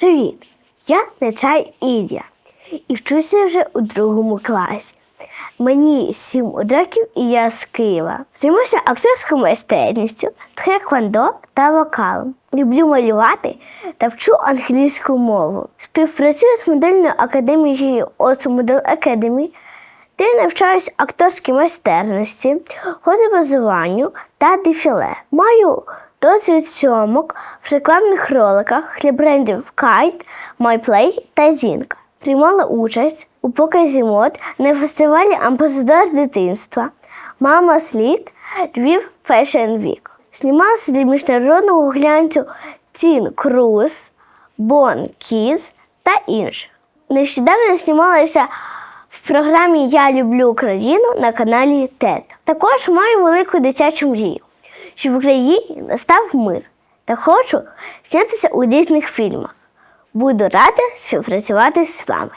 Привіт! Я Нечай Ілля і вчуся вже у другому класі. Мені сім років і я з Києва. Займаюся акторською майстерністю, тхеквондо та вокалом. Люблю малювати та вчу англійську мову. Співпрацюю з модельною академією Осу Model Academy, де навчаюсь акторській майстерності, фотобазуванню та дефіле. Маю досвід зйомок в рекламних роликах для брендів Kite, MyPlay та Зінка. Приймала участь у показі мод на фестивалі Амбасадор дитинства Мама Слід Львів Fashion Week. Знімалася для міжнародного глянцю Тін Круз, Бон Kids та інших. Нещодавно знімалася в програмі Я люблю Україну на каналі ТЕТ. Також маю велику дитячу мрію, що в Україні настав мир та хочу знятися у різних фільмах. Буду рада співпрацювати з вами.